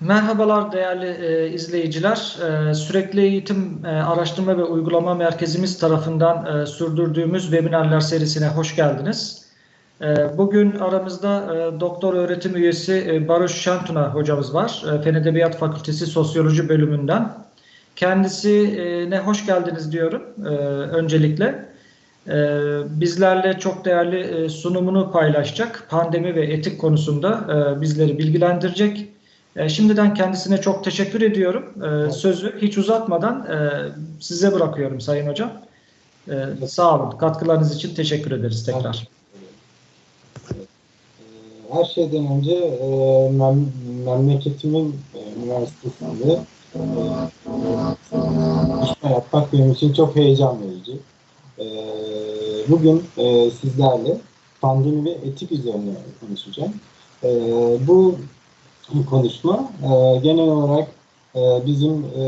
Merhabalar değerli e, izleyiciler. E, sürekli Eğitim e, Araştırma ve Uygulama Merkezimiz tarafından e, sürdürdüğümüz webinarlar serisine hoş geldiniz. E, bugün aramızda e, doktor öğretim üyesi e, Barış Şantuna hocamız var. E, Fen Edebiyat Fakültesi Sosyoloji bölümünden. Kendisine hoş geldiniz diyorum e, öncelikle. E, bizlerle çok değerli e, sunumunu paylaşacak. Pandemi ve etik konusunda e, bizleri bilgilendirecek. E, şimdiden kendisine çok teşekkür ediyorum. E, sözü hiç uzatmadan e, size bırakıyorum Sayın Hocam. E, sağ olun. Katkılarınız için teşekkür ederiz tekrar. Her şeyden önce e, mem memleketimin e, üniversitesinde e, yapmak benim için çok heyecan verici. E, bugün e, sizlerle pandemi ve etik üzerine konuşacağım. E, bu konuşma e, genel olarak e, bizim e,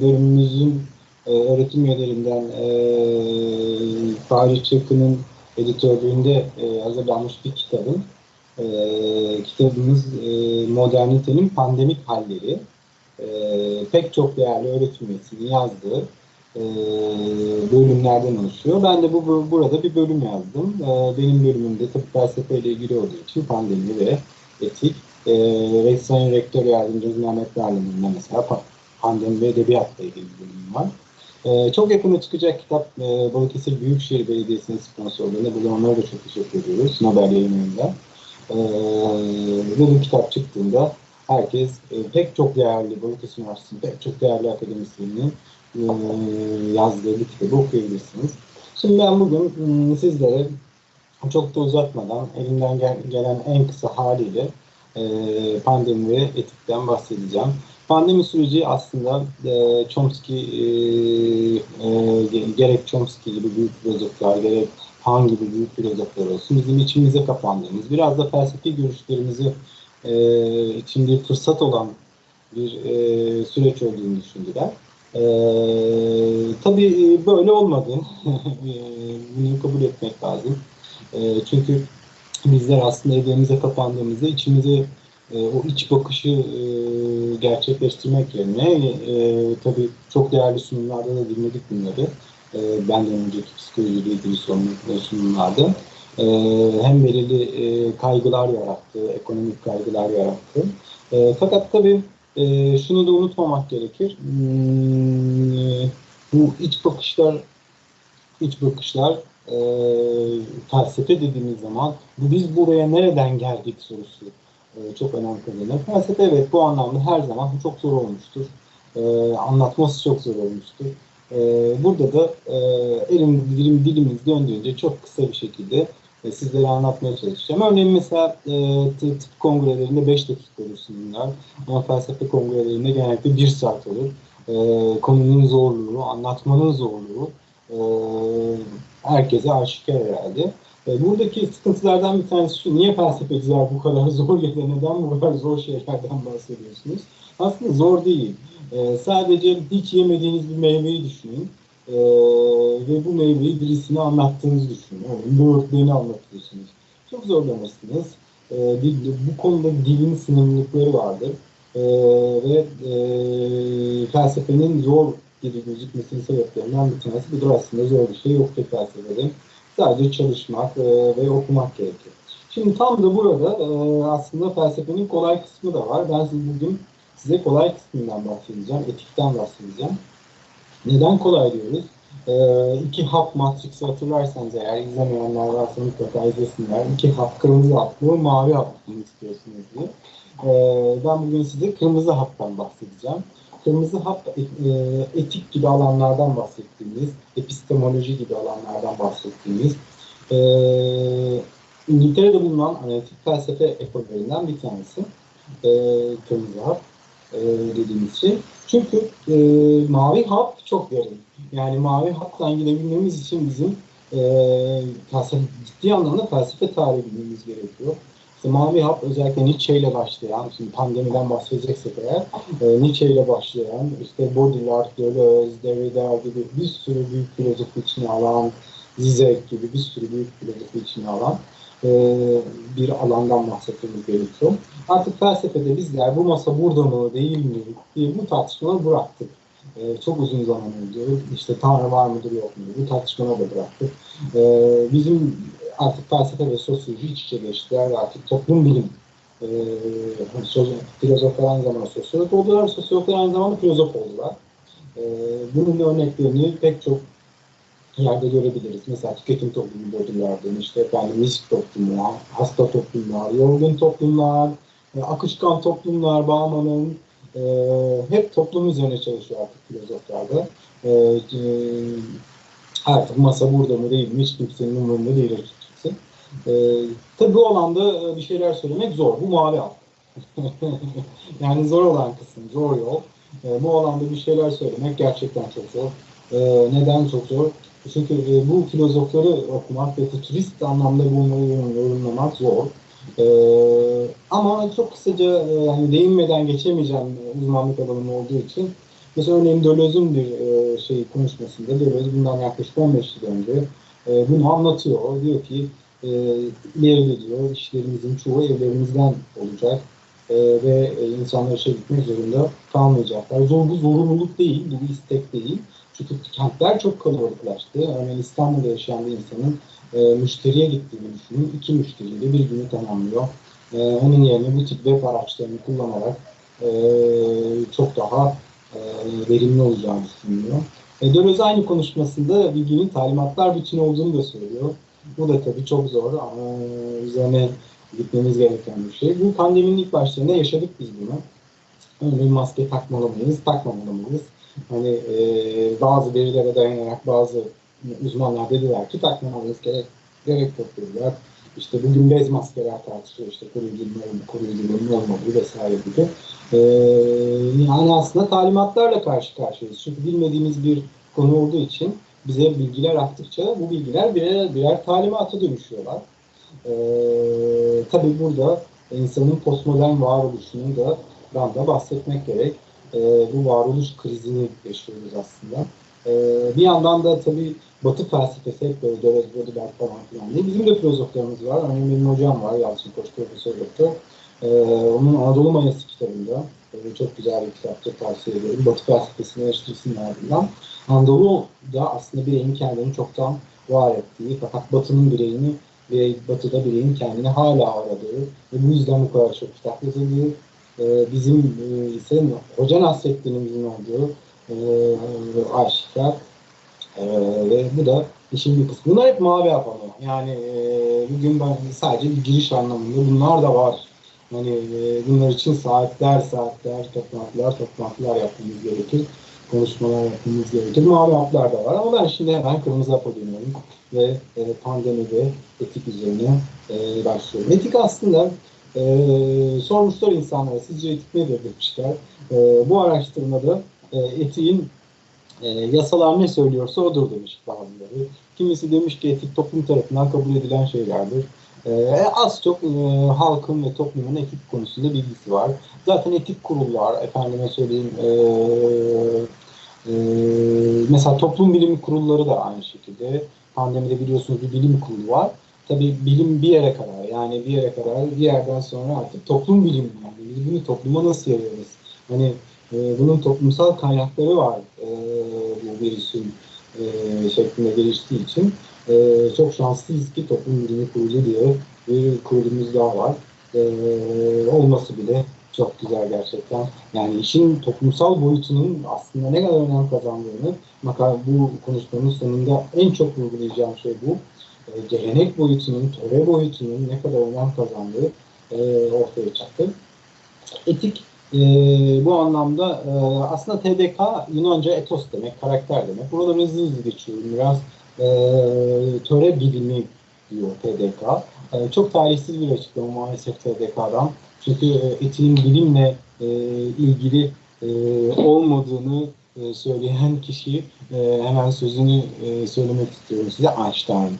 bölümümüzün e, öğretim üyelerinden e, Fahri Çakı'nın editörlüğünde e, hazırlanmış bir kitabın e, kitabımız e, Modernitenin Pandemik Halleri e, pek çok değerli öğretim üyesinin yazdığı e, bölümlerden oluşuyor. Ben de bu, bu burada bir bölüm yazdım. E, benim bölümümde tabii felsefe ile ilgili olduğu için pandemi ve etik e, Sayın Rektör Yardımcımız Mehmet Darlı'nın mesela pandemi ve edebiyatla ilgili bir bölüm var. E, çok yakında çıkacak kitap e, Balıkesir Büyükşehir Belediyesi'nin sponsorluğunda. Burada onlara da çok teşekkür ediyoruz. Nobel yayınlarında. E, ve bu kitap çıktığında herkes e, pek çok değerli Balıkesir Üniversitesi'nin pek çok değerli akademisyeninin e, yazdığı bir kitabı okuyabilirsiniz. Şimdi ben bugün sizlere çok da uzatmadan elimden gel gelen en kısa haliyle e, pandemi ve etikten bahsedeceğim. Pandemi süreci aslında e, Chomsky, e, e, gerek Chomsky gibi büyük filozoflar, gerek Han gibi büyük filozoflar olsun bizim içimize kapandığımız, biraz da felsefi görüşlerimizi e, içinde fırsat olan bir e, süreç olduğunu düşündüler. E, tabii böyle olmadı. Bunu kabul etmek lazım. E, çünkü bizler aslında evlerimize kapandığımızda içimize e, o iç bakışı e, gerçekleştirmek yerine e, tabii çok değerli sunumlarda da dinledik bunları. E, benden önceki psikolojiyle ilgili sunumlarda. E, hem belirli e, kaygılar yarattı, ekonomik kaygılar yarattı. E, fakat tabii e, şunu da unutmamak gerekir. Hmm, e, bu iç bakışlar iç bakışlar e, felsefe dediğimiz zaman biz buraya nereden geldik sorusu e, çok önem kazanır. Felsefe evet bu anlamda her zaman çok zor olmuştur. E, anlatması çok zor olmuştur. E, burada da e, elim dilim dilimiz döndüğünce çok kısa bir şekilde e, sizlere anlatmaya çalışacağım. Örneğin mesela e, tıp kongrelerinde 5 dakika olur sunumlar ama felsefe kongrelerinde genellikle 1 saat olur. E, konunun zorluğu, anlatmanın zorluğu e, herkese aşikar herhalde. E, buradaki sıkıntılardan bir tanesi şu, niye felsefeciler bu kadar zor ya neden bu kadar zor şeylerden bahsediyorsunuz? Aslında zor değil. E, sadece hiç yemediğiniz bir meyveyi düşünün e, ve bu meyveyi birisine anlattığınızı düşünün. Yani böğürtlerini anlatıyorsunuz. Çok zorlanırsınız. E, bu konuda dilin sınırlılıkları vardır. E, ve e, felsefenin zor gibi gözükmesinin sebeplerinden bir tanesi budur aslında zor bir şey yoktur felsefede. Sadece çalışmak e, ve okumak gerekir. Şimdi tam da burada e, aslında felsefenin kolay kısmı da var. Ben size bugün size kolay kısmından bahsedeceğim, etikten bahsedeceğim. Neden kolay diyoruz? E, iki hap matriksi hatırlarsanız eğer izlemeyenler varsa mutlaka izlesinler. İki hap, kırmızı hap mı, mavi hap mı istiyorsunuz diye. E, ben bugün size kırmızı haptan bahsedeceğim. Kırmızı hap e, etik gibi alanlardan bahsettiğimiz, epistemoloji gibi alanlardan bahsettiğimiz, e, İngiltere'de bulunan analitik felsefe ekollerinden bir tanesi. E, kırmızı hap e, dediğimiz şey. Çünkü e, mavi hap çok derin. Yani mavi haptan gidebilmemiz için bizim e, felsefe, ciddi anlamda felsefe tarihi bilmemiz gerekiyor. Mavi hap özellikle Nietzsche ile başlayan, şimdi pandemiden bahsedeceksek eğer, e, Nietzsche ile başlayan, işte Baudrillard, Deleuze, Derrida gibi bir sürü büyük filozofu içine alan, Zizek gibi bir sürü büyük filozofu içine alan e, bir alandan bahsetmemiz gerekiyor. Artık felsefede bizler bu masa burada mı değil mi diye bu tartışmaları bıraktık. E, çok uzun zaman önce işte Tanrı var mıdır yok mudur bu tartışmaları da bıraktık. E, bizim artık felsefe ve sosyoloji iç içe geçtiler ve artık toplum bilim e, filozoflar aynı zamanda sosyolog oldular, sosyologlar aynı zamanda filozof oldular. E, bunun örneklerini pek çok yerde görebiliriz. Mesela tüketim toplumu modüllerden, işte efendim risk toplumu, hasta toplumlar, yorgun toplumlar, e, akışkan toplumlar, Bauman'ın e, hep toplum üzerine çalışıyor artık filozoflarda. E, e, artık masa burada mı değil mi hiç kimsenin umurunda değil. E, tabii bu alanda bir şeyler söylemek zor. Bu mavi alt. yani zor olan kısım, zor yol. E, bu alanda bir şeyler söylemek gerçekten çok zor. E, neden çok zor? Çünkü e, bu filozofları okumak ve futurist anlamda bunları yorumlamak zor. E, ama çok kısaca e, yani değinmeden geçemeyeceğim e, uzmanlık alanım olduğu için. Mesela örneğin Deleuze'ün bir e, şey konuşmasında Deleuze bundan yaklaşık 15 yıl önce e, bunu anlatıyor. Diyor ki e, diyor işlerimizin çoğu evlerimizden olacak e, ve e, insanlar işe gitmek zorunda kalmayacaklar. Zor, bu zorunluluk değil, bu bir istek değil. Çünkü kentler çok kalabalıklaştı. Örneğin İstanbul'da yaşayan bir insanın e, müşteriye gittiğini düşünün. İki müşteriyle bir günü tamamlıyor. E, onun yerine bu tip web araçlarını kullanarak e, çok daha e, verimli olacağını düşünüyor. E, Deleuze aynı konuşmasında bilginin talimatlar bütün olduğunu da söylüyor. Bu da tabii çok zor. E, üzerine gitmemiz gereken bir şey. Bu pandeminin ilk başlarında yaşadık biz bunu. Örneğin maske takmalı mıyız, takmamalı mıyız? Hani e, bazı verilere dayanarak bazı uzmanlar dediler ki takmamalıyız gerek, gerek yok dediler. İşte bugün bez maskeler tartışıyor işte koruyuculuğun koruyuculuğun olmadığı vesaire gibi. Ee, yani aslında talimatlarla karşı karşıyayız. Çünkü bilmediğimiz bir konu olduğu için bize bilgiler aktıkça bu bilgiler birer, birer talimata dönüşüyorlar. Ee, tabii burada insanın postmodern varoluşunu da ben de bahsetmek gerek e, bu varoluş krizini yaşıyoruz aslında. E, bir yandan da tabii Batı felsefesi hep böyle Deleuze, Baudelaire falan filan diye. Bizim de filozoflarımız var. Örneğin benim hocam var, Yalçın Koç Profesör Doktor. E, onun Anadolu Mayası kitabında, böyle çok güzel bir kitaptır, tavsiye ederim. Batı felsefesini eleştirisinin ardından. Anadolu da aslında bireyin kendini çoktan var ettiği, fakat Batı'nın bireyini birey, Batı'da bireyin kendini hala aradığı ve bu yüzden bu kadar çok kitap yazıldığı e, bizim e, ise hoca nasrettinimizin olduğu e, aşikar e, ve bu da işin bir kısmı. Bunlar hep mavi yapamıyor. Yani e, bugün ben sadece bir giriş anlamında bunlar da var. Hani e, bunlar için saatler saatler toplantılar toplantılar yapmamız gerekir. Konuşmalar yapmamız gerekir. Mavi haplar da var ama ben şimdi hemen kırmızı hapa dönüyorum ve e, pandemi etik üzerine e, başlıyorum. Etik aslında e, sormuşlar insanlara sizce etik nedir demişler. E, bu araştırmada e, etiğin e, yasalar ne söylüyorsa odur demiş bazıları. Kimisi demiş ki etik toplum tarafından kabul edilen şeylerdir. E, az çok e, halkın ve toplumun etik konusunda bilgisi var. Zaten etik kurullar, efendime söyleyeyim, e, e, mesela toplum bilimi kurulları da aynı şekilde. Pandemide biliyorsunuz bir bilim kurulu var. Tabii bilim bir yere kadar yani bir yere kadar bir yerden sonra artık toplum bilimi yani biz bunu topluma nasıl yayıyoruz? Hani e, bunun toplumsal kaynakları var e, bu virüsün e, şeklinde geliştiği için e, çok şanslıyız ki toplum bilimi kurulu diye bir kurulumuz daha var. E, olması bile çok güzel gerçekten. Yani işin toplumsal boyutunun aslında ne kadar önem kazandığını bu konuşmanın sonunda en çok vurgulayacağım şey bu e, gelenek boyutunun, töre boyutunun ne kadar önem kazandığı e, ortaya çıktı. Etik e, bu anlamda e, aslında TDK Yunanca etos demek, karakter demek. Burada hızlı hızlı geçiyorum biraz. E, töre bilimi diyor TDK. E, çok talihsiz bir açıklama maalesef TDK'dan. Çünkü e, etiğin bilimle e, ilgili e, olmadığını e, söyleyen kişi e, hemen sözünü e, söylemek istiyorum size Einstein.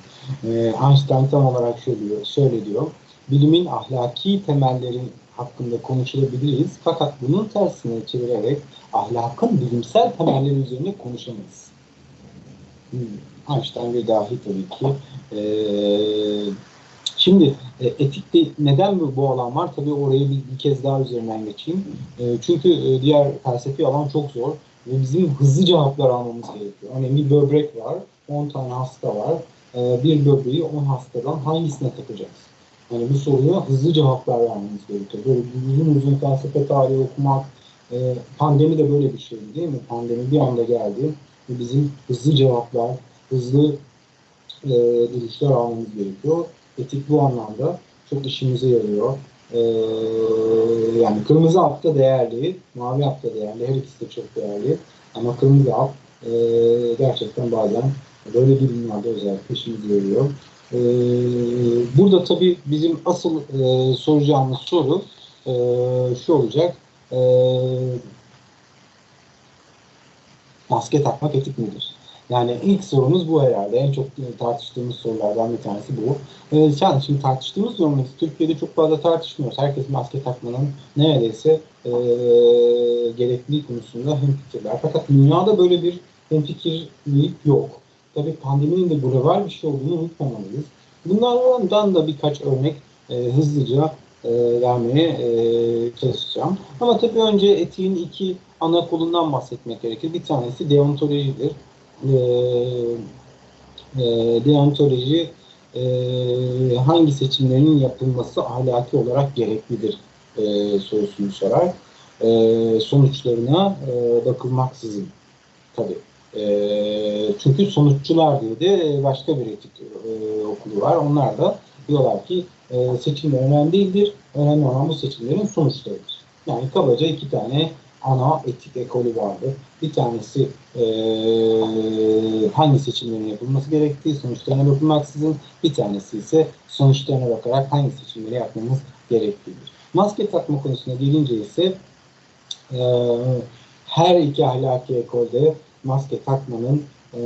Einstein tam olarak şöyle diyor, şöyle diyor. Bilimin ahlaki temellerin hakkında konuşulabiliriz fakat bunun tersine çevirerek ahlakın bilimsel temelleri üzerine konuşamayız. Hmm. Einstein bir dahi tabii ki. E, şimdi etikte neden bu, bu alan var? Tabii orayı bir, bir kez daha üzerinden geçeyim. E, çünkü diğer felsefi alan çok zor ve bizim hızlı cevaplar almamız gerekiyor. Örneğin bir böbrek var, 10 tane hasta var. E, bir böbreği 10 hastadan hangisine takacağız? Yani bu soruya hızlı cevaplar vermemiz gerekiyor. Böyle uzun uzun felsefe tarihi okumak, e, pandemi de böyle bir şeydi değil mi? Pandemi bir anda geldi ve bizim hızlı cevaplar, hızlı e, duruşlar almamız gerekiyor. Etik bu anlamda çok işimize yarıyor. E, yani kırmızı hap değerli, mavi hap değerli, her ikisi de çok değerli. Ama kırmızı hap e, gerçekten bazen böyle durumlarda özellikle işimize yarıyor. Ee, burada tabii bizim asıl e, soracağımız soru e, şu olacak. E, maske takmak etik midir? Yani ilk sorumuz bu herhalde. En çok tartıştığımız sorulardan bir tanesi bu. Ee, yani şimdi tartıştığımız zaman Türkiye'de çok fazla tartışmıyoruz. Herkes maske takmanın neredeyse e, gerekliliği konusunda hemfikirler. Fakat dünyada böyle bir hemfikirlik yok. Tabii pandeminin de global bir şey olduğunu unutmamalıyız. Bunlardan da birkaç örnek e, hızlıca e, vermeye e, çalışacağım. Ama tabii önce etiğin iki ana kolundan bahsetmek gerekir. Bir tanesi deontolojidir. E, e, deontoloji e, hangi seçimlerin yapılması ahlaki olarak gereklidir e, sorusunu sorar. E, sonuçlarına e, bakılmaksızın tabii. E, çünkü sonuççular diye de başka bir etik e, okulu var. Onlar da diyorlar ki e, seçimler önemli değildir. Önemli olan bu seçimlerin sonuçlarıdır. Yani kabaca iki tane ana etik ekolü vardı. Bir tanesi e, hangi seçimlerin yapılması gerektiği sonuçlarına bakılmaksızın, bir tanesi ise sonuçlarına bakarak hangi seçimleri yapmamız gerektiğidir. Maske takma konusuna gelince ise e, her iki ahlaki ekolde maske takmanın e,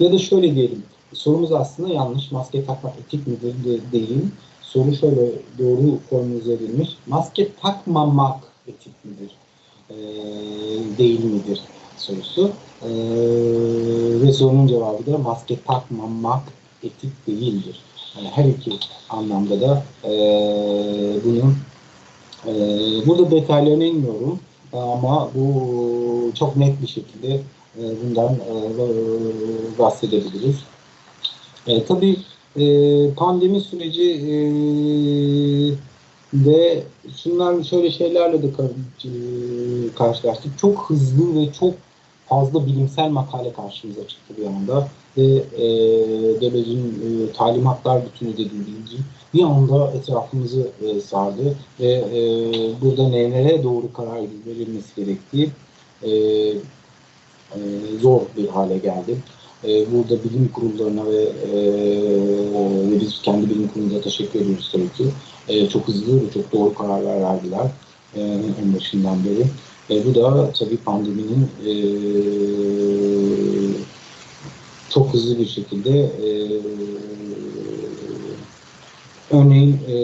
ya da şöyle diyelim sorumuz aslında yanlış. Maske takmak etik midir de, değil. Soru şöyle doğru formüle edilmiş. Maske takmamak etik midir? E, değil midir sorusu. E, ve sorunun cevabı da maske takmamak etik değildir. Yani her iki anlamda da e, bunun e, burada detaylarına inmiyorum. Ama bu çok net bir şekilde e, bundan e, bahsedebiliriz. E, tabii e, pandemi süreci de şunlar şöyle şeylerle de karşılaştık. Çok hızlı ve çok fazla bilimsel makale karşımıza çıktı bir anda ve e, devletin e, talimatlar bütünü dediğim bilgi bir anda etrafımızı e, sardı ve e, burada nelere doğru karar verilmesi gerektiği e, e, zor bir hale geldi. E, burada bilim kurullarına ve, e, ve biz kendi bilim kurulumuza teşekkür ediyoruz tabii ki. E, çok hızlı ve çok doğru kararlar verdiler e, en başından beri. E, bu da tabii pandeminin e, çok hızlı bir şekilde e, örneğin e,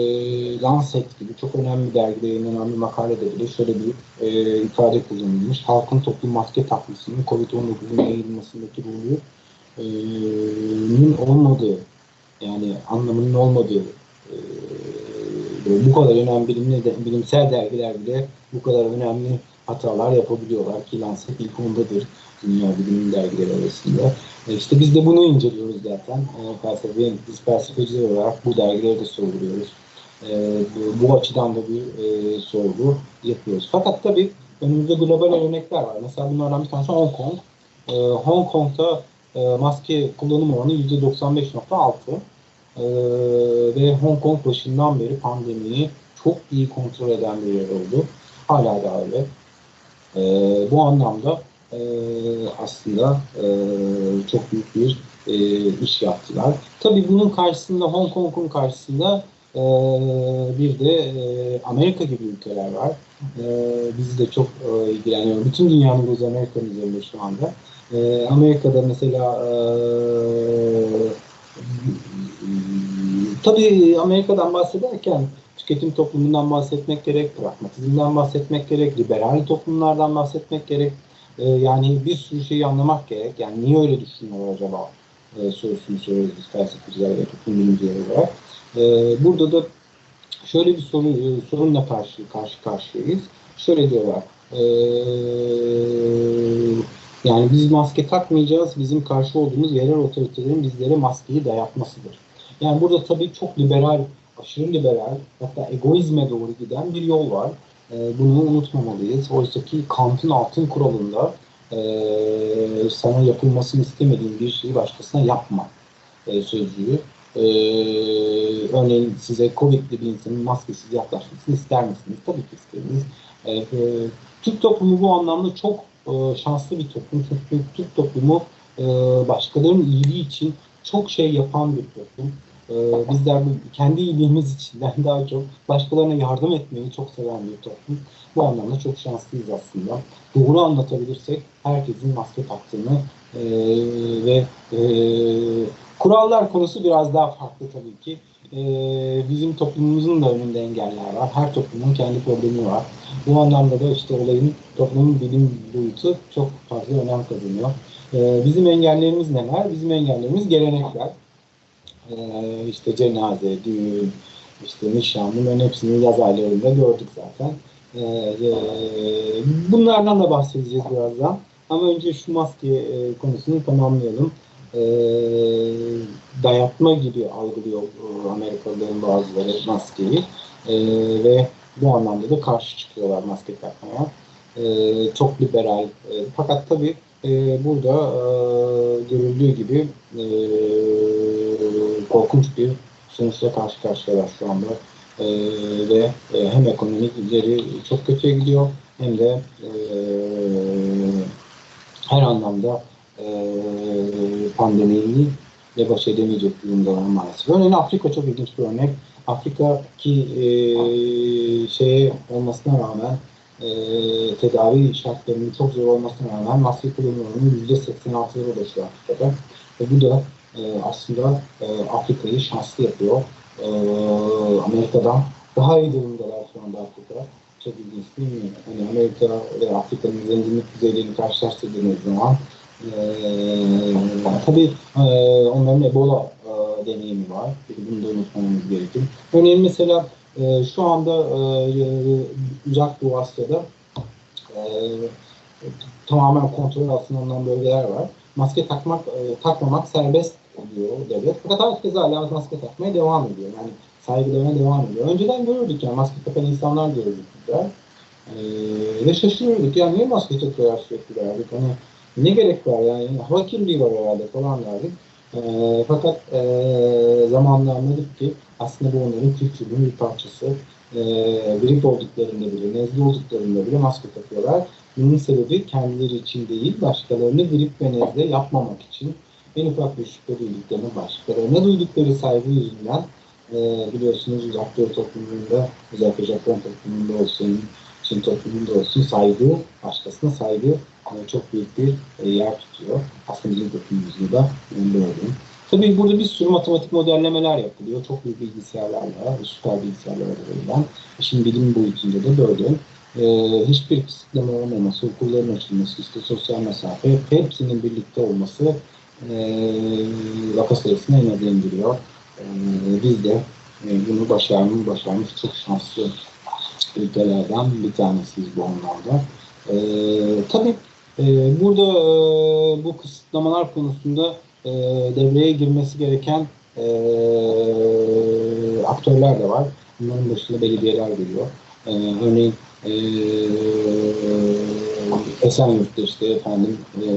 Lancet gibi çok önemli dergide yayınlanan bir makalede bile şöyle bir e, ifade kullanılmış. Halkın toplum maske takmasının COVID-19'un yayılmasındaki rolü e, olmadığı yani anlamının olmadığı e, bu kadar önemli bilimsel dergiler bile bu kadar önemli hatalar yapabiliyorlar ki Lancet ilk ondadır dünya bilim dergileri arasında. E işte biz de bunu inceliyoruz zaten. E, felsefe, biz felsefeciler olarak bu dergileri de sorguluyoruz. E, bu, bu açıdan da bir e, sorgu yapıyoruz. Fakat tabii önümüzde global örnekler var. Mesela bunlardan bir tanesi Hong Kong. E, Hong Kong'da maske kullanım oranı %95.6. E, ve Hong Kong başından beri pandemiyi çok iyi kontrol eden bir yer oldu. Hala da öyle. E, bu anlamda e, aslında e, çok büyük bir e, iş yaptılar. Tabii bunun karşısında Hong Kong'un karşısında e, bir de e, Amerika gibi ülkeler var. E, bizi de çok e, ilgileniyor. Bütün dünyanın gözü Amerika'nın üzerinde şu anda. E, Amerika'da mesela e, tabii Amerika'dan bahsederken tüketim toplumundan bahsetmek gerek, pragmatizmden bahsetmek gerek, liberal toplumlardan bahsetmek gerek. yani bir sürü şeyi anlamak gerek. Yani niye öyle düşünüyorlar acaba e, sorusunu soruyoruz biz felsefeciler ve toplum bilimcileri olarak. E, burada da şöyle bir soru, e, sorunla karşı karşı karşıyayız. Şöyle diyorlar. E, yani biz maske takmayacağız. Bizim karşı olduğumuz yerel otoritelerin bizlere maskeyi dayatmasıdır. Yani burada tabii çok liberal, aşırı liberal, hatta egoizme doğru giden bir yol var. E, bunu unutmamalıyız. Oysa ki Kant'ın altın kuralında e, sana yapılmasını istemediğin bir şeyi başkasına yapma e, sözcüğü. E, örneğin size Covid'li bir insanın maskesiz yaklaşmasını ister misiniz? Tabii ki isteriz. E, e, Türk toplumu bu anlamda çok e, şanslı bir toplum. Çünkü Türk toplumu e, başkalarının iyiliği için çok şey yapan bir toplum. E, bizler kendi iyiliğimiz içinden daha çok başkalarına yardım etmeyi çok seven bir toplum. Bu anlamda çok şanslıyız aslında. Doğru anlatabilirsek herkesin maske taktığını e, ve e, kurallar konusu biraz daha farklı tabii ki. E, bizim toplumumuzun da önünde engeller var. Her toplumun kendi problemi var. Bu anlamda da işte olayın toplumun bilim boyutu çok fazla önem kazanıyor. E, bizim engellerimiz neler? Bizim engellerimiz gelenekler. E, işte cenaze, düğün, işte nişan bunların hepsini yaz aylarında gördük zaten. E, bunlardan da bahsedeceğiz birazdan. Ama önce şu maske e, konusunu tamamlayalım. E, dayatma gibi algılıyor e, Amerikalıların bazıları maskeyi e, ve bu anlamda da karşı çıkıyorlar maske takmaya. E, çok liberal. E, fakat tabii e, burada e, görüldüğü gibi e, korkunç bir sonuçla karşı karşıyalar şu anda. E, ve e, hem ekonomik üzeri çok kötüye gidiyor hem de e, her anlamda e, pandemiyi ile baş edemeyecek durumdalar maalesef. Örneğin Afrika çok ilginç bir örnek. Afrika ki e, şey olmasına rağmen e, tedavi şartlarının çok zor olmasına rağmen maske kullanımının yüzde 86'ları ulaşıyor Afrika'da. Ve bu da e, aslında e, Afrika'yı şanslı yapıyor. E, Amerika'dan daha iyi durumdalar şu anda Afrika. Çok ilginç değil mi? Hani Amerika ve Afrika'nın zenginlik düzeylerini karşılaştırdığınız zaman ee, tabii e, onların Ebola e, deneyimi var. Bunu da unutmamamız gerekir. Örneğin mesela e, şu anda e, Uzak Doğu Asya'da e, tamamen kontrol altında alınan bölgeler var. Maske takmak, e, takmamak serbest diyor devlet. Fakat herkes hala maske takmaya devam ediyor. Yani saygılarına devam ediyor. Önceden görürdük yani maske takan insanlar görürdük. Güzel. E, ve şaşırıyorduk. Yani niye maske takıyorlar sürekli derdik. Hani ne gerek var yani hava kirliliği var herhalde falan derdik. E, fakat e, zamanla anladık ki aslında bu onların kültürünün bir parçası. E, grip olduklarında bile, nezle olduklarında bile maske takıyorlar. Bunun sebebi kendileri için değil, başkalarını grip ve nezle yapmamak için en ufak bir şüphe duyduklarını başkalarına duydukları saygı yüzünden e, biliyorsunuz uzak doğu toplumunda, özellikle Japon toplumunda olsun, Çin toplumunda olsun saygı, başkasına saygı e, çok büyük bir e, yer tutuyor. Aslında bizim toplumumuzda da böyle. Tabii burada bir sürü matematik modellemeler yapılıyor. Çok büyük bilgisayarlarla, süper bilgisayarlarla verilen. Şimdi bilim boyutunda da böyle. Ee, hiçbir kısıtlama olmaması, okulların açılması, işte sosyal mesafe, hepsinin birlikte olması e, vaka sayısını en aza indiriyor. E, biz de e, bunu başarmış, başarmış çok şanslı ülkelerden bir tanesiyiz bu anlamda. E, tabii e, burada e, bu kısıtlamalar konusunda e, devreye girmesi gereken e, aktörler de var. Bunların başında belediyeler geliyor. E, örneğin e, Esenyurt'ta işte efendim e,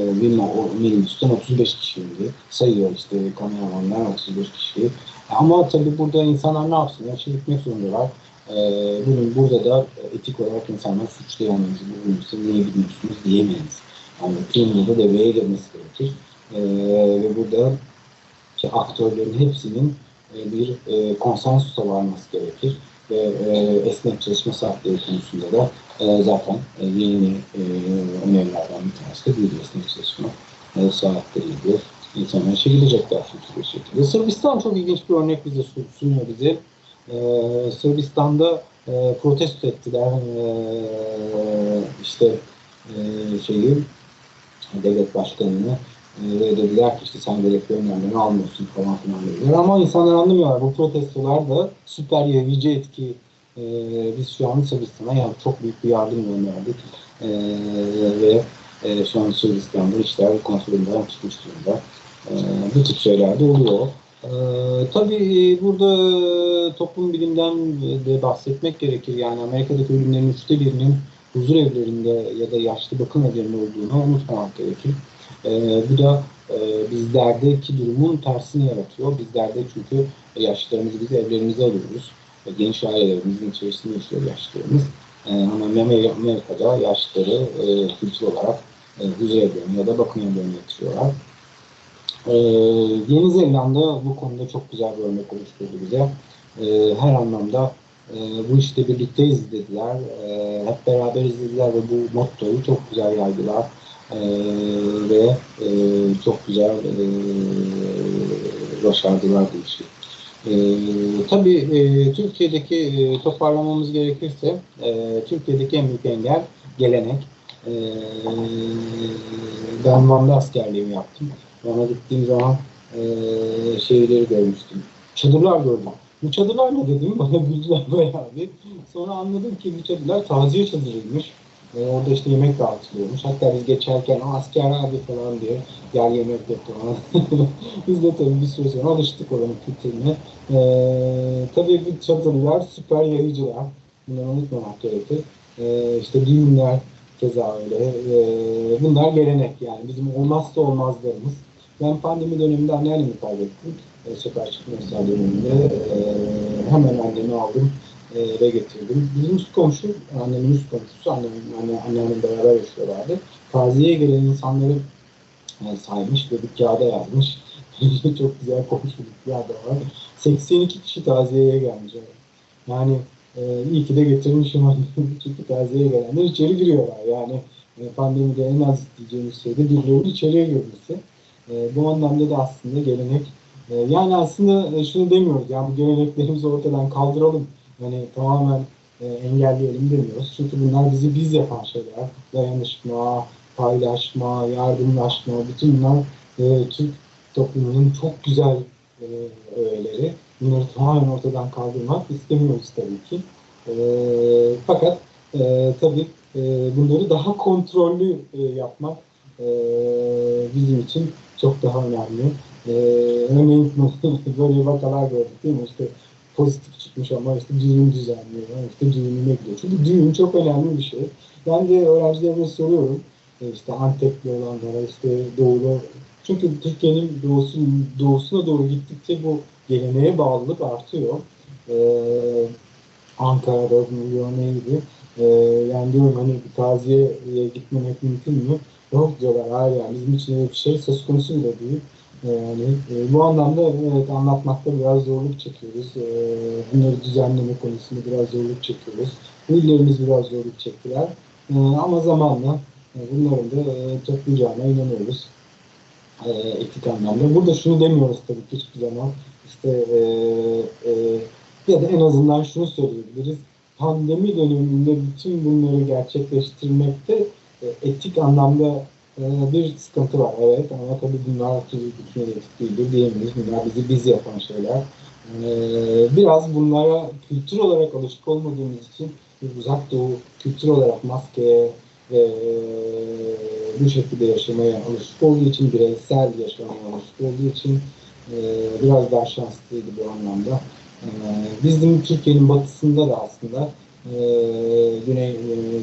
minibüsten 35 kişi indi. Sayıyor işte kameramanlar 35 kişi. Ama tabii burada insanlar ne yapsın? Yaşa gitmek zorundalar. E, bunun burada da etik olarak insanlar suçlayamayız. Bu minibüse niye gidiyorsunuz diyemeyiz. Tüm da devreye girmesi gerekir. E, ve burada işte aktörlerin hepsinin e, bir e, konsensusa varması gerekir ve e, esnek çalışma saatleri konusunda da e, zaten e, yeni e, önerilerden bir tanesi de bir esnek çalışma e, saatleridir. İnsanlar işe gidecekler çünkü bir şekilde. Sırbistan çok ilginç bir örnek bize sunuyor bize. E, Sırbistan'da e, protesto ettiler e, işte e, şeyi devlet başkanını e, ve dediler ki işte sen gerekli önlemleri almıyorsun falan filan dediler. Ama insanlar anlamıyorlar. Bu protestolar da süper yayıcı etki. E, biz şu an Sırbistan'a yani çok büyük bir yardım gönderdik. E, ve e, şu an Sırbistan'da işler kontrolünden çıkmış durumda. E, bu tip şeyler de oluyor. E, tabii burada toplum bilimden de bahsetmek gerekir. Yani Amerika'daki ölümlerin üçte birinin huzur evlerinde ya da yaşlı bakım evlerinde olduğunu unutmamak gerekir. E, bu da e, bizlerdeki durumun tersini yaratıyor. Bizlerde çünkü yaşlılarımızı biz evlerimize alıyoruz. E, genç ailelerimizin içerisinde yaşıyor yaşlılarımız. E, ama Amerika'da yaşlıları e, kültür olarak e, huzur evlerine ya da bakım evlerine yatırıyorlar. E, Yeni Zelanda bu konuda çok güzel bir örnek oluşturdu bize. E, her anlamda e, bu işte birlikte izlediler. E, hep beraber izlediler ve bu mottoyu çok güzel yaydılar. E, ve e, çok güzel e, başardılar bu işi. E, tabii e, Türkiye'deki e, toparlamamız gerekirse e, Türkiye'deki en büyük engel gelenek. E, ben Van'da askerliğimi yaptım. Van'a gittiğim zaman e, şeyleri görmüştüm. Çadırlar gördüm. Ne dedim bana güldüler bayağı bir. Sonra anladım ki bu çadırlar taziye çadırıymış. E, orada işte yemek dağıtılıyormuş. Hatta biz geçerken asker abi falan diye gel yemek yaptı falan. biz de tabii bir süre sonra alıştık oranın kültürüne. E, tabii bu çadırlar süper yayıcılar. Bunları unutmamak gerekir. E, işte düğünler keza öyle. E, bunlar gelenek yani. Bizim olmazsa olmazlarımız. Ben pandemi döneminde anneannemi kaybettim. E, sokağa çıkma döneminde. E, hemen annemi aldım e, ve getirdim. Bizim üst komşu, annemin üst komşusu, annemin, anne, annemin beraber yaşıyorlardı. Taziye gelen insanları e, saymış ve bir kağıda yazmış. Çok güzel komşuluk bir kağıda var. 82 kişi taziyeye gelmiş. Yani e, iyi ki de getirmişim. Çünkü taziyeye gelenler içeri giriyorlar. Yani e, pandemide en az diyeceğimiz şey de birilerinin içeriye girmesi. E, bu anlamda da aslında gelenek e, yani aslında e, şunu demiyoruz yani bu geleneklerimizi ortadan kaldıralım yani tamamen e, engelleyelim demiyoruz. Çünkü bunlar bizi biz yapan şeyler. Dayanışma, paylaşma, yardımlaşma, bütün bunlar e, Türk toplumunun çok güzel e, öğeleri. Bunları tamamen ortadan kaldırmak istemiyoruz tabii ki. E, fakat e, tabii e, bunları daha kontrollü e, yapmak e, bizim için çok daha önemli. E, örneğin böyle vakalar gördük değil mi? İşte pozitif çıkmış ama işte düğün düzenliyor, işte düğününe gidiyor. Çünkü düğün çok önemli bir şey. Ben de öğrencilerime soruyorum, e, işte Antepli olanlara, işte doğulu, çünkü Türkiye'nin doğusu, doğusuna doğru gittikçe bu geleneğe bağlılık artıyor. Ee, Ankara'da, milyon neydi? Ee, yani diyorum hani bir taziyeye gitmemek mümkün mü? Yok diyorlar, hayır yani bizim için bir şey söz konusu bile değil. Yani e, bu anlamda evet anlatmakta biraz zorluk çekiyoruz. E, bunları düzenleme konusunda biraz zorluk çekiyoruz. Üllerimiz biraz zorluk çektiler. E, ama zamanla e, bunların da e, toplayacağına inanıyoruz. E, etik anlamda. Burada şunu demiyoruz tabii ki hiçbir zaman. İşte e, e, ya da en azından şunu söyleyebiliriz. Pandemi döneminde bütün bunları gerçekleştirmekte e, etik anlamda ee, bir sıkıntı var evet ama tabii bunlar bütün değildir diyemeyiz. Bunlar bizi biz yapan şeyler. Ee, biraz bunlara kültür olarak alışık olmadığımız için bir uzak doğu kültür olarak maske ve bu şekilde yaşamaya alışık olduğu için, bireysel yaşamaya alışık olduğu için e, biraz daha şanslıydı bu anlamda. Ee, bizim Türkiye'nin batısında da aslında e, Güney, e,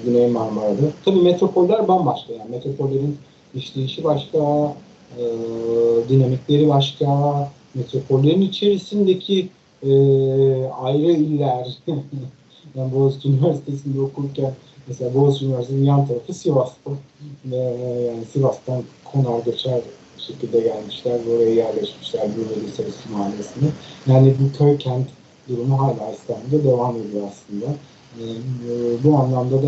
Güney Marmara'da. Tabii metropoller bambaşka yani metropollerin işleyişi başka, e, dinamikleri başka, metropollerin içerisindeki e, ayrı iller. yani Boğaziçi Üniversitesi'nde okurken mesela Boğaziçi Üniversitesi'nin yan tarafı Sivas'ta. Ve, yani Sivas'tan konar göçer şekilde gelmişler oraya yerleşmişler Gürveli Sarısı Mahallesi'ne. Yani bu köy kent durumu hala İstanbul'da devam ediyor aslında. E, bu anlamda da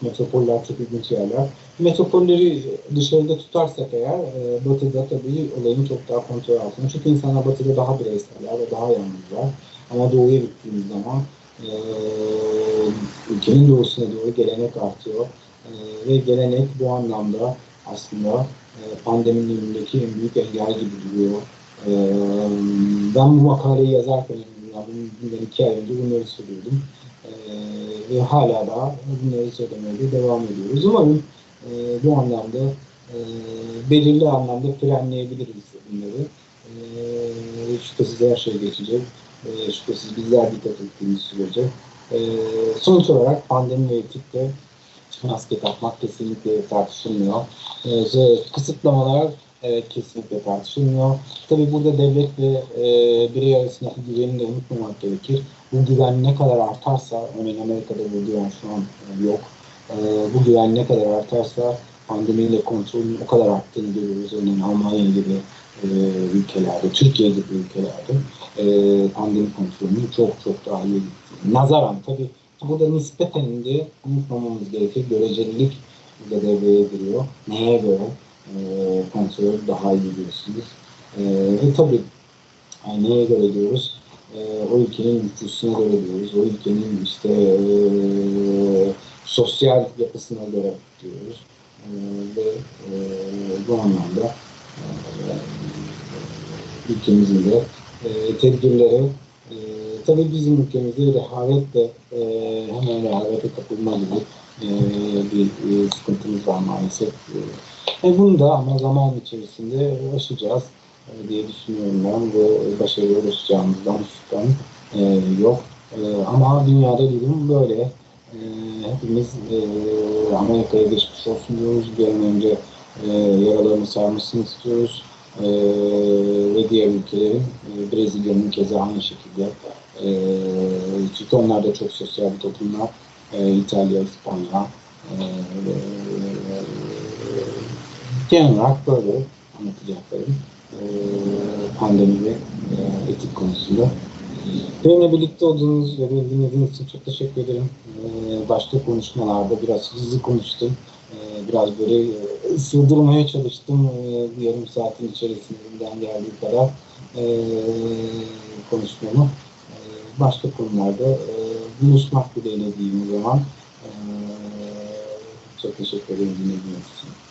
metropoller çok ilginç yerler. Metropolleri dışarıda tutarsak eğer e, batıda tabii olayın çok daha kontrol altında. Çünkü insanlar batıda daha bireyseller ve daha yalnızlar. Ama doğuya gittiğimiz zaman e, ülkenin doğusuna doğru gelenek artıyor. E, ve gelenek bu anlamda aslında e, pandeminin önündeki en büyük engel gibi duruyor. Ben bu makaleyi yazarken, bundan iki ay önce bunları söylüyordum. E, ve hala da bunları söylemeye de devam ediyoruz. Umarım e, bu anlamda e, belirli anlamda frenleyebiliriz bunları. E, şüphesiz her şey geçecek. E, şüphesiz bizler dikkat ettiğimiz sürece. E, sonuç olarak pandemi ve etikte maske takmak kesinlikle tartışılmıyor. E, kısıtlamalar evet, kesinlikle tartışılmıyor. Tabii burada devlet ve e, birey arasındaki güveni de unutmamak gerekir. Bu güven ne kadar artarsa, örneğin Amerika'da bu güven şu an e, yok. E, bu güven ne kadar artarsa pandemiyle kontrolün o kadar arttığını görüyoruz. Örneğin Almanya gibi e, ülkelerde, Türkiye gibi ülkelerde e, pandemi kontrolünün çok çok daha iyi. Nazaran tabii burada nispeten de unutmamamız gerekir. Görecelilik burada devreye giriyor. Neye göre e, kontrol daha iyi diyorsunuz. E, ve tabii yani neye göre diyoruz? E, o ülkenin nüfusuna göre diyoruz. O ülkenin işte sosyal yapısına göre diyoruz. Ve bu anlamda e, ülkemizin de tedbirleri e, tabii bizim ülkemizde rehavet de e, hemen rehavete kapılma gibi e, bir e, sıkıntımız var maalesef. E, bunu da ama zaman içerisinde aşacağız e, diye düşünüyorum ben ve başarıya ulaşacağımızdan şüphem e, yok. E, ama dünyada durum böyle. E, hepimiz e, Amerika'ya geçmiş olsun diyoruz. Bir an önce e, yaralarını sarmasını istiyoruz. E, ve diğer ülkelerin, e, Brezilya'nın keza aynı şekilde. E, çünkü onlar da çok sosyal bir toplumlar. E, İtalya, İspanya, e, e, genel olarak böyle anlatacaklarım. E, pandemi ve etik konusunda. Benimle birlikte olduğunuz ve beni dinlediğiniz için çok teşekkür ederim. E, başka konuşmalarda biraz hızlı konuştum. Biraz böyle sığdırmaya çalıştım. Yarım saatin içerisinden geldiği kadar konuşmamı. Başka konularda e, buluşmak dileğiyle diyeyim o zaman. Çok teşekkür ederim dinlediğiniz için.